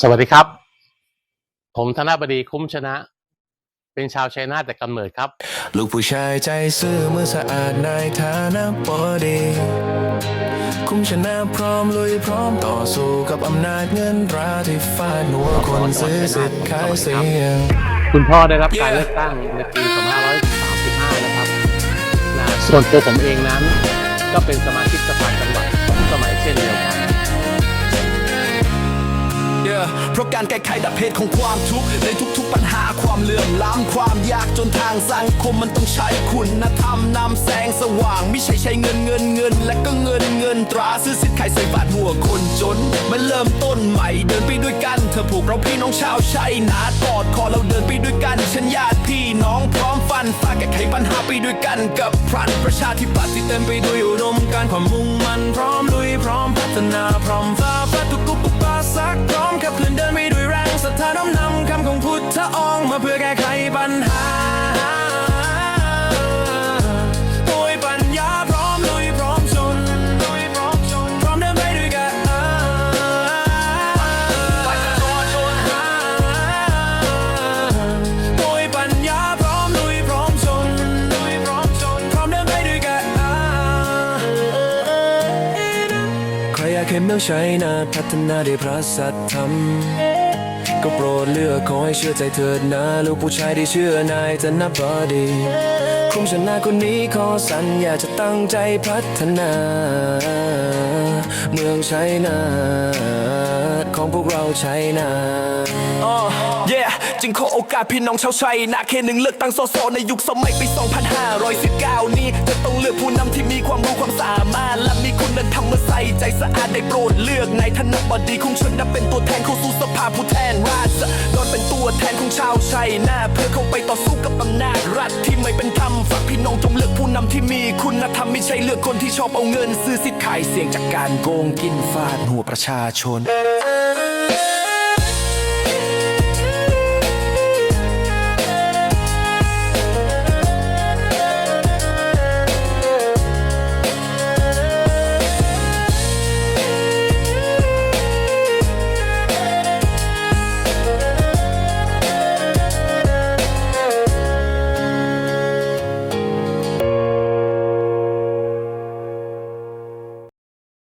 สวัสดีครับ ผมธนบดีคุ้มชนะ เป็นชาวชัยนาทแต่กำเนิดครับ ลูกผู้ชายใจซื่อมือสะอาดในฐานะบอดี คุ้มชนะพร้อมลุยพร้อมต่อสู้กับอำนาจเงินตราที่ฟาดหัวคนซื้อสิทธิ์ขายเสียง คุณพ่อได้รับการ Yeah เลือกตั้งในปี 2535 นะครับนะส่วนตัวผมเองนั้น ก็เป็นสมาชิกสภาจัง เพราะการแก้ไขดับเหตุของความทุกข์ในทุกๆปัญหาความเหลื่อมล้ำความยากจนทางสังคมมันต้องใช้คุณธรรมนำแสงสว่าง ไม่ใช่ใช้เงินเงินเงิน และก็เงินเงินตราซื้อสิทธิ์ใครใส่บาทหัวคนจนมันเริ่มต้นใหม่เดินไปด้วยกันเธอผูกเราพี่น้องชาวชัยนากอดคอเราเดินไปด้วยกันฉันญาติพี่น้องพร้อมฟันฝ่าแก้ไขปัญหาไปด้วยกันกับพรันประชาธิปัตย์ที่เต็มไปด้วยอุดมการความมุ่งมั่นพร้อมลุยพร้อมพัฒนาพร้อมฝ่า บเคลื่อนเดินไปด้วยแรงศรัทธาน้อมนำคำของพุทธองค์มาเพื่อแก้ไขปัญหา ใครอยากเห็นเมืองชัยนาพัฒนาด้วยพระสัทธรรม ก็โปรดเลือกขอให้เชื่อใจเถิดนะ ลูกผู้ชายที่เชื่อนายจะนับบอดีคุ้มชนะคนนี้ขอสัญญาจะตั้งใจพัฒนา เมืองชัยนาทของพวกเราชัยนาทอ๋อ yeah จึงขอโอกาสพี่น้องชาวชัยนาเขตหนึ่งเลือกตั้งสสในยุคสมัยปี 2519 นี้ จะต้องเลือกผู้นำที่มีความรู้ความสามารถ และมีคุณธรรม ใจสะอาดได้โปรดเลือกนายธนบดีคงชนนับเป็นตัวแทนเข้าสู่สภาผู้แทนราษฎรเป็นตัวแทนของชาวชัยนาเพื่อเข้าไปต่อสู้กับอำนาจรัฐที่ไม่เป็นธรรมฝากพี่น้องจงเลือกผู้นำที่มีคุณธรรมไม่ใช่เลือกคนที่ชอบเอาเงิน ซื้อสิทธิ์ขายเสียงจากการโกงกินฟาดหัวประชาชน